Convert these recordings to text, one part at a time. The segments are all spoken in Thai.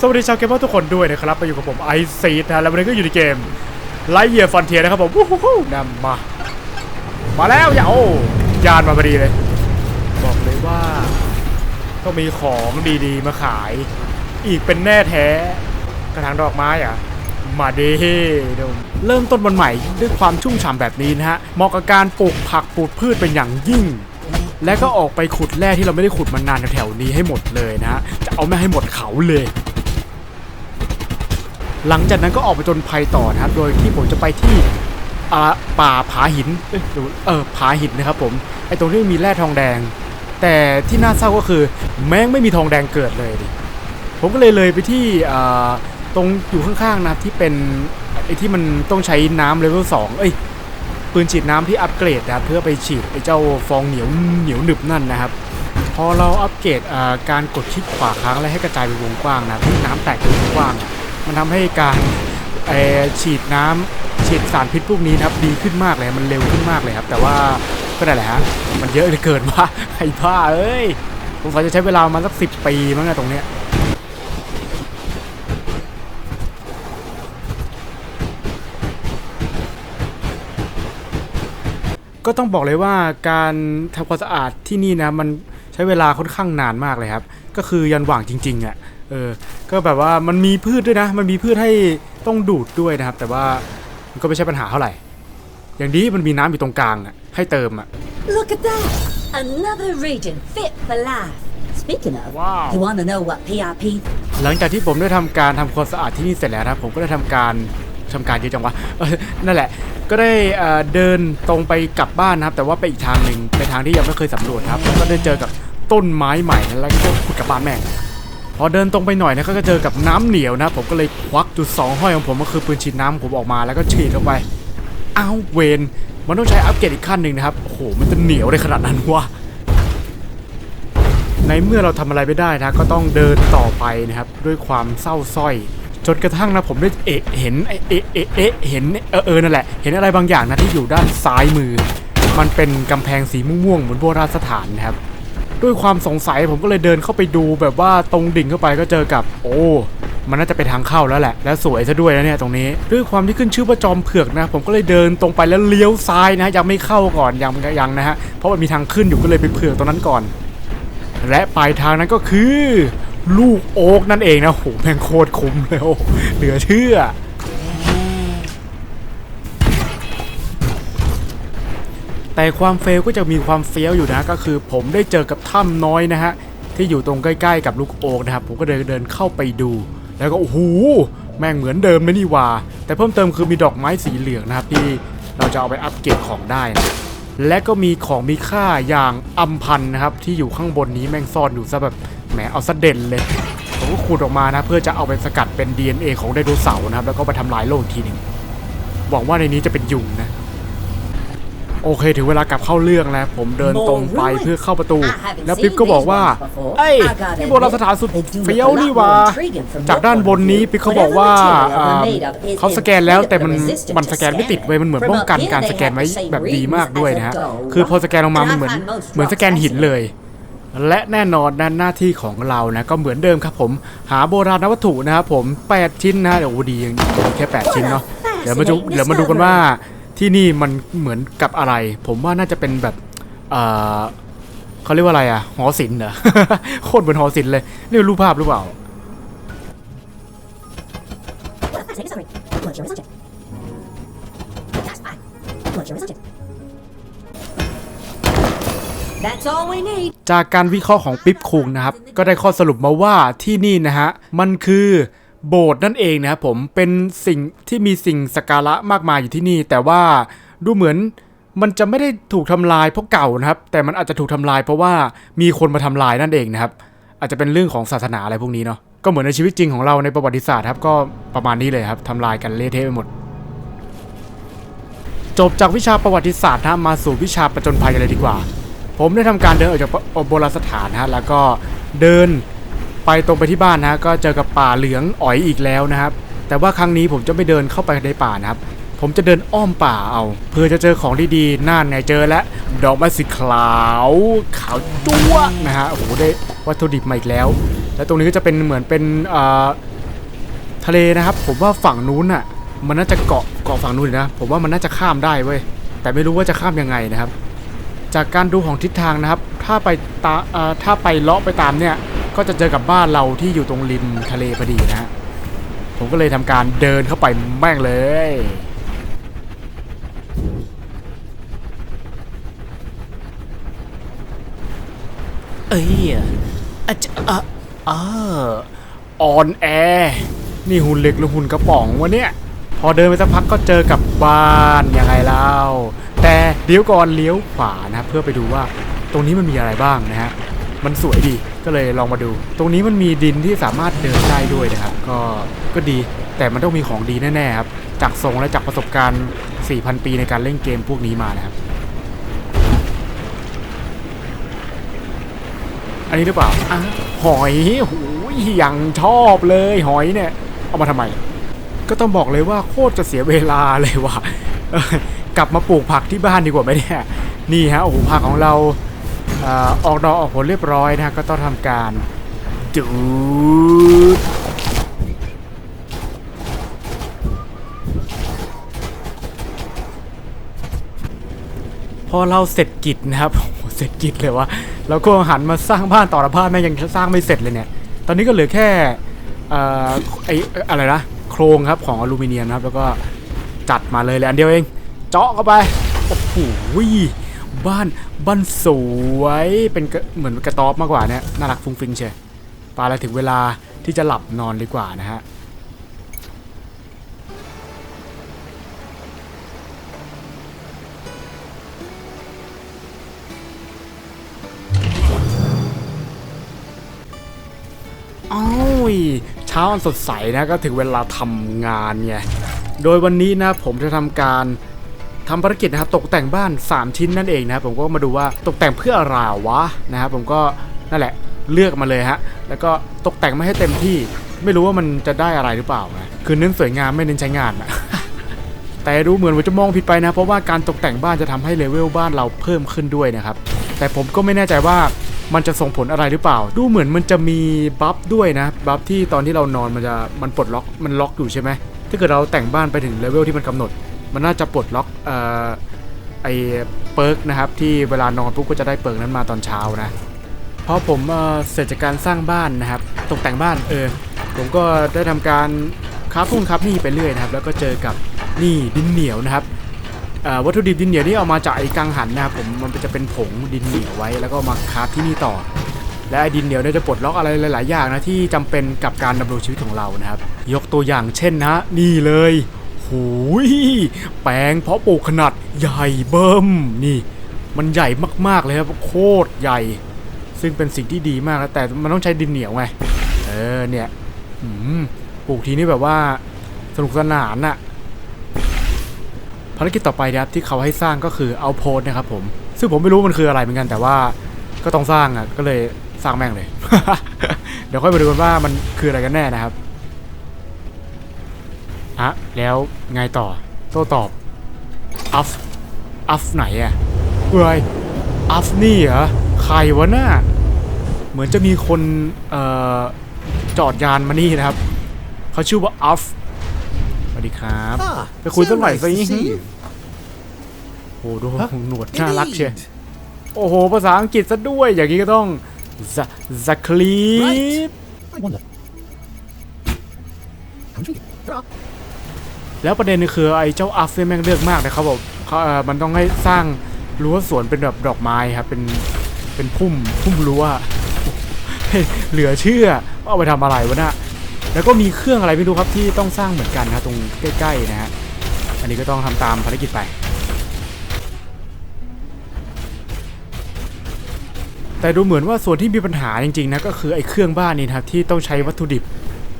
สวัสดีชาวเกมเมอร์ทุกคนด้วยนะครับมาอยู่กับผมไอซีนะแล้ววันนี้ก็อยู่ในเกมไลท์เยียร์ฟอนเทียนะครับผมวู้ฮู้นำมา มาแล้วอย่าโอ้ยานมาพอดีเลย บอกเลยว่าต้องมีของดีๆมาขาย อีกเป็นแน่แท้ กระถางดอกไม้อะ มาเด้เดี๋ยวเริ่มต้นวันใหม่ด้วยความชุ่มฉ่ำแบบนี้นะฮะเหมาะกับการปลูกผักปลูกพืชเป็นอย่างยิ่งและก็ออกไปขุดแร่ที่เราไม่ได้ขุดมานานแถวๆนี้ให้หมดเลยนะฮะ จะเอาไม่ให้หมดเขาเลย หลังจากนั้นก็ออกไปจนภัยต่อนะครับ โดยที่ผมจะไปที่ป่าผาหินเออเออผาหินนะครับผม ไอตรงที่มีแร่ทองแดง แต่ที่น่าเศร้าก็คือ แม่งไม่มีทองแดงเกิดเลยดิ ผมก็เลยเลยไปที่ตรงอยู่ข้างๆนะที่เป็นไอที่มันต้องใช้น้ำเลเวลสองเอ้ยปืนฉีดน้ำที่อัปเกรดนะครับเพื่อไปฉีดไอ้เจ้าฟองเหนียวเหนียวหนึบนั่นนะครับ พอเราอัปเกรดการกดคลิกขวาค้างและให้กระจายเป็นวงกว้างนะที่น้ำแตกเป็นวงกว้าง มันทำให้การฉีดน้ำฉีดสารพิษพวกนี้นะครับดีขึ้นมากเลยมันเร็วขึ้นมากเลยครับ แต่ว่าก็ได้แหละฮะมันเยอะเหลือเกินว่าไอ้บ้าเอ้ยผมว่าจะใช้เวลามาสักสิบปีมั้งอะตรงเนี้ยก็ต้องบอกเลยว่าการทำความสะอาดที่นี่นะมันใช้เวลาค่อนข้างนานมากเลยครับ ก็คือยันหว่างจริงๆอะ่ะเออ ก็แบบว่ามันมีพืชด้วยนะ มันมีพืชให้ต้องดูดด้วยนะครับ แต่ว่ามันก็ไม่ใช่ปัญหาเท่าไหร่ อย่างนี้มันมีน้ำอยู่ตรงกลางอะ่ะให้เติมอะ Look at that! Another region fit for life. Speaking of, Wow. you want to know what PRP หลังจากที่ผมได้ทำการทำความสะอาดที่นี่เสร็จแล้วนะครับผมก็ได้ทำการทำการเยอะจังวะเออนั่นแหละ ก็ได้เอ่อเดินตรงไปกลับบ้านนะครับ แต่ว่าไปอีกทางหนึ่งไปทางที่ยังไม่เคยสำรวจครับ แล้วก็ได้เจอกับต้นไม้ใหม่แล้วก็ขุดกลับบ้านแม่ง พอเดินตรงไปหน่อยนะก็เจอกับน้ำเหนียวนะผมก็เลยควักจุดสองห้อยของผมก็คือปืนฉีดน้ำผมออกมาแล้วก็ฉีดลงไปอ้าวเวนมันต้องใช้อัปเกรดอีกขั้นหนึ่งนะครับโอ้โหมันจะเหนียวได้ขนาดนั้นวะในเมื่อเราทำอะไรไม่ได้นะก็ต้องเดินต่อไปนะครับด้วยความเศร้าสร้อยจนกระทั่งนะผมได้เอะเห็นเอะเอะเอะเห็นเออเออนั่นแหละเห็นอะไรบางอย่างนะที่อยู่ด้านซ้ายมือ มันเป็นกำแพงสีม่วงๆเหมือนโบราณสถานนะครับ ด้วยความสงสัยผมก็เลยเดินเข้าไปดูแบบว่าตรงดิ่งเข้าไปก็เจอกับ โอ้มันน่าจะไปทางเข้าแล้วแหละ และสวยซะด้วยนะเนี่ยตรงนี้ด้วยความที่ขึ้นชื่อว่าจอมเผือกนะ ผมก็เลยเดินตรงไปแล้วเลี้ยวซ้ายนะ ยังไม่เข้าก่อนยังยังนะฮะเพราะมันมีทางขึ้นอยู่ก็เลยไปเผือกตรงนั้นก่อน และปลายทางนั้นก็คือ ลูกโอ๊กนั่นเองนะโหแม่งโคตรคุ้มเลยโอ้เหลือเชื่อ แต่ความเฟลก็จะมีความเฟี้ยวอยู่นะก็คือผมได้เจอกับถ้ำน้อยนะฮะที่อยู่ตรงใกล้ๆกับลูกโอ๊กนะครับผมก็เดินเดินเข้าไปดู แล้วก็โอ้โหแม่งเหมือนเดิมนะนี่ว่า แต่เพิ่มเติมคือมีดอกไม้สีเหลืองนะครับที่เราจะเอาไปอัปเกรดของได้นะและก็มีของมีค่าอย่างอัมพันธ์นะครับที่อยู่ข้างบนนี้แม่งซ่อนอยู่ซะแบบแหมเอาซะเด่นเลยผมก็ขุดออกมานะ เพื่อจะเอาไปสกัดเป็น DNA ของไดโนเสาร์นะครับแล้วก็ไปทำลายโลกทีหนึ่งหวังว่าในนี้จะเป็นยุงนะ โอเคถึงเวลากลับเข้าเรื่องแล้ว ผมเดินตรงไปเพื่อเข้าประตู แล้วปิ๊บก็บอกว่าเอ้ยนี่โบราณสถานสุดเฟี้ยวนี่หว่า จากด้านบนนี้ปิ๊บเขาบอกว่าอ่าเขาสแกนแล้วแต่มันมันสแกนไม่ติดเว้ยมันเหมือนป้องกันการสแกนไว้แบบดีมากด้วยนะฮะคือพอสแกนลงมามันเหมือนเหมือนสแกนหินเลยและแน่นอนนะหน้าที่ของเรานะก็เหมือนเดิมครับผมหาโบราณวัตถุนะครับผม 8 ชิ้นนะเดี๋ยวโอ้ดียังมีแค่ 8 ชิ้นเนาะเดี๋ยวมาดูเดี๋ยวมาดูกันว่า ที่นี่มันเหมือนกับอะไร ผมว่าน่าจะเป็นแบบเออเขาเรียกว่าอะไรอะหอศิลป์เหรอโคตรเหมือนหอศิลป์เลยนี่เป็นรูปภาพหรือเปล่า That's all we need. จากการวิเคราะห์ของปิ๊บคุงนะครับ ก็ได้ข้อสรุปมาว่าที่นี่นะฮะ มันคือ โบสถ์นั่นเองนะครับผมเป็นสิ่งที่มีสิ่งสักการะมากมายอยู่ที่นี่ แต่ว่าดูเหมือนมันจะไม่ได้ถูกทำลายเพราะเก่านะครับ แต่มันอาจจะถูกทำลายเพราะว่ามีคนมาทำลายนั่นเองนะครับ อาจจะเป็นเรื่องของศาสนาอะไรพวกนี้เนาะก็เหมือนในชีวิตจริงของเราในประวัติศาสตร์ครับก็ประมาณนี้เลยครับทำลายกันเละเทะไปหมด จบจากวิชาประวัติศาสตร์นะมาสู่วิชาประจนภัยกันเลยดีกว่า ผมได้ทำการเดินออกจากโบราณสถานนะฮะแล้วก็เดิน ไปตรงไปที่บ้านนะก็เจอกับป่าเหลืองอ๋อยอีกแล้วนะครับ แต่ว่าครั้งนี้ผมจะไม่เดินเข้าไปในป่านะครับ ผมจะเดินอ้อมป่าเอา เพื่อจะเจอของดีๆน่านไงเจอแล้วดอกไม้สีขาวขาวจั๊วนะฮะโอ้โหได้วัตถุดิบมาอีกแล้ว และตรงนี้ก็จะเป็นเหมือนเป็นทะเลนะครับ ผมว่าฝั่งนู้นน่ะมันน่าจะเกาะเกาะฝั่งนู้นนะ ผมว่ามันน่าจะข้ามได้เว้ยแต่ไม่รู้ว่าจะข้ามยังไงนะครับ จากการดูของทิศทางนะครับ ถ้าไปตาถ้าไปเลาะไปตามเนี่ย ก็จะเจอกับบ้านเราที่อยู่ตรงริมทะเลพอดีนะฮะผมก็เลยทำการเดินเข้าไปแม่งเลย เอ้ยอาจจะอะอ่าออนแอร์นี่หุ่นเหล็กหรือหุ่นกระป๋องวะเนี่ย พอเดินไปสักพักก็เจอกับบ้านยังไงเล่า แต่เดี๋ยวก่อนเลี้ยวขวานะครับเพื่อไปดูว่า ตรงนี้มันมีอะไรบ้างนะฮะ มันสวยดี ก็เลยลองมาดู ตรงนี้มันมีดินที่สามารถเดินได้ด้วยนะครับ ก็ก็ดีแต่มันต้องมีของดีแน่ๆครับจากทรงและจากประสบการณ์ 4,000 ปีในการเล่นเกมพวกนี้มานะครับ อันนี้หรือเปล่าอะหอยหูยอย่างชอบเลยหอยเนี่ย เอามาทำไม ก็ต้องบอกเลยว่าโคตรจะเสียเวลาเลยว่ะกลับมาปลูกผักที่บ้านดีกว่าไหมเนี่ยนี่ฮะโอ้โหผักของเรา ออกดอกออกผลเรียบร้อยนะก็ต้องทำการดูดพอเราเสร็จกิจนะครับโอ้โหเสร็จกิจเลยวะแล้วก็หันมาสร้างบ้านต่อละบ้านแม่ยังสร้างไม่เสร็จเลยเนี่ย ตอนนี้ก็เหลือแค่อ่อไออะไรนะโครงครับของอลูมิเนียมนะครับ แล้วก็จัดมาเลยเลยอันเดียวเอง เจาะเข้าไปโอ้โห บ้านบ้านสวยเป็นเหมือนกระต๊อบมากกว่าเนี่ยน่ารักฟุ้งฟิงเชียปาแล้วถึงเวลาที่จะหลับนอนดีกว่านะฮะอ้าวเช้าอันสดใสนะก็ถึงเวลาทำงานไง โดยวันนี้นะผมจะทำการ ทำภารกิจนะครับตกแต่งบ้าน 3 ชิ้นนั่นเองนะครับผมก็มาดูว่าตกแต่งเพื่ออะไรวะนะครับผมก็นั่นแหละเลือกมาเลยฮะแล้วก็ตกแต่งไม่ให้เต็มที่ไม่รู้ว่ามันจะได้อะไรหรือเปล่านะคือเน้นสวยงามไม่เน้นใช้งานนะแต่ดูเหมือนว่าจะมองผิดไปนะ เพราะว่าการตกแต่งบ้านจะทำให้เลเวลบ้านเราเพิ่มขึ้นด้วยนะครับ แต่ผมก็ไม่แน่ใจว่ามันจะส่งผลอะไรหรือเปล่า ดูเหมือนมันจะมีบัฟด้วยนะบัฟที่ตอนที่เรานอนมันจะมันปลดล็อกมันล็อกอยู่ใช่ไหมถ้าเกิดเราแต่งบ้านไปถึงเลเวลที่มันกำหนด มันน่าจะปลดล็อกเอ่อไอเปิร์กนะครับที่เวลานอนปุ๊บก็จะได้เปิร์กนั้นมาตอนเช้านะพอผมเอ่อเสร็จจากการสร้างบ้านนะครับตกแต่งบ้านเออผมก็ได้ทำการค้าพุ่งครับนี่ไปเรื่อยนะครับ แล้วก็เจอกับนี่ดินเหนียวนะครับวัตถุดิบดินเหนียวนี่เอามาจากไอ้กังหันนะครับผมมันจะเป็นผงดินเหนียวไว้ แล้วก็มาคราฟที่นี่ต่อ และไอ้ดินเหนียวเนี่ยจะปลดล็อกอะไรหลาย ๆ อย่างนะที่จำเป็นกับการดำรงชีวิตของเรานะครับ ยกตัวอย่างเช่นนะนี่เลย หูยแปลงเพาะปลูกขนาดใหญ่เบิ่มนี่ มันใหญ่มากๆเลยครับโคตรใหญ่ ซึ่งเป็นสิ่งที่ดีมากนะแต่มันต้องใช้ดินเหนียวไงเออเนี่ยปลูกทีนี่แบบว่าสนุกสนานอะภารกิจต่อไปนะครับที่เขาให้สร้างก็คือเอาโพสนะครับผม ซึ่งผมไม่รู้มันคืออะไรเหมือนกันแต่ว่าก็ต้องสร้างอะก็เลยสร้างแม่งเลย เดี๋ยวค่อยมาดูกันว่ามันคืออะไรกันแน่นะครับ อะแล้วไงต่อ โต้ตอบ อัฟ อัฟไหนอะเฮ้ย อัฟนี่เหรอ ใครวะน่าเหมือนจะมีคน เอ่อ จอดยานมานี่นะครับ เขาชื่อว่าอัฟ สวัสดีครับ Ah, ไปคุยสัก so หน่อย nice สิ to see you. โอ้ดูฮะหนวดน่ารักเชีย Indeed. โอ้โห ภาษาอังกฤษซะด้วย อย่างนี้ก็ต้องซักคลีป แล้วประเด็นคือไอ้เจ้าอัฟเนี่ยแม่งเลือกมากนะเขาบอกเขาเออมันต้องให้สร้างรั้วสวนเป็นแบบดอกไม้ครับเป็นเป็นพุ่มพุ่มรั้วเฮ้ยเหลือเชื่อว่าเอาไปทำอะไรวะน่ะแล้วก็มีเครื่องอะไรไม่รู้ครับที่ต้องสร้างเหมือนกันนะตรงใกล้ๆนะฮะอันนี้ก็ต้องทำตามภารกิจไป แต่ดูเหมือนว่าส่วนที่มีปัญหาจริงๆนะก็คือไอ้เครื่องบ้านนี่ครับที่ต้องใช้วัตถุดิบ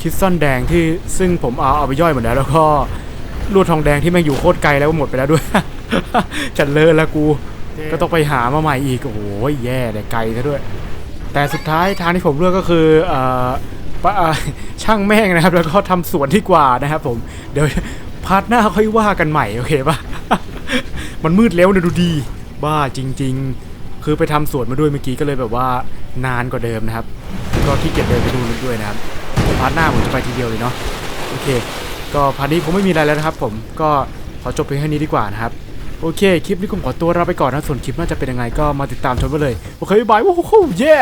คิดซ่อนแดงที่ซึ่งผมเอาเอาไปย่อยหมดแล้วแล้วก็ ลวดทองแดงที่แม่งอยู่โคตรไกลแล้วก็หมดไปแล้วด้วย จัดเลยแล้วกู ก็ต้องไปหามาใหม่อีก โอ้โหแย่เลยไกลซะด้วย แต่สุดท้ายทางที่ผมเลือกก็คือเอ่อปะเอ่อช่างแม่งนะครับ แล้วก็ทำสวนที่กว่านะครับผม เดี๋ยวพาร์ทหน้าค่อยว่ากันใหม่โอเคปะมันมืดแล้วนะดูดี บ้าจริง ๆ คือไปทำสวนมาด้วยเมื่อกี้ก็เลยแบบว่านานกว่าเดิมนะครับไปก็ขี้เกียจเดินไปดูด้วยนะครับเดี๋ยวพาร์ทหน้าผมจะไปทีเดียวเลยเนาะโอเค ก็พาร์ทนี้คงไม่มีอะไรแล้วนะครับ ผมก็ขอจบเพียงแค่นี้ดีกว่านะครับโอเค คลิปนี้ผมขอตัวลาไปก่อนนะส่วนคลิปน่าจะเป็นยังไงก็มาติดตามชมไปเลย โอเคบายว้าวเย้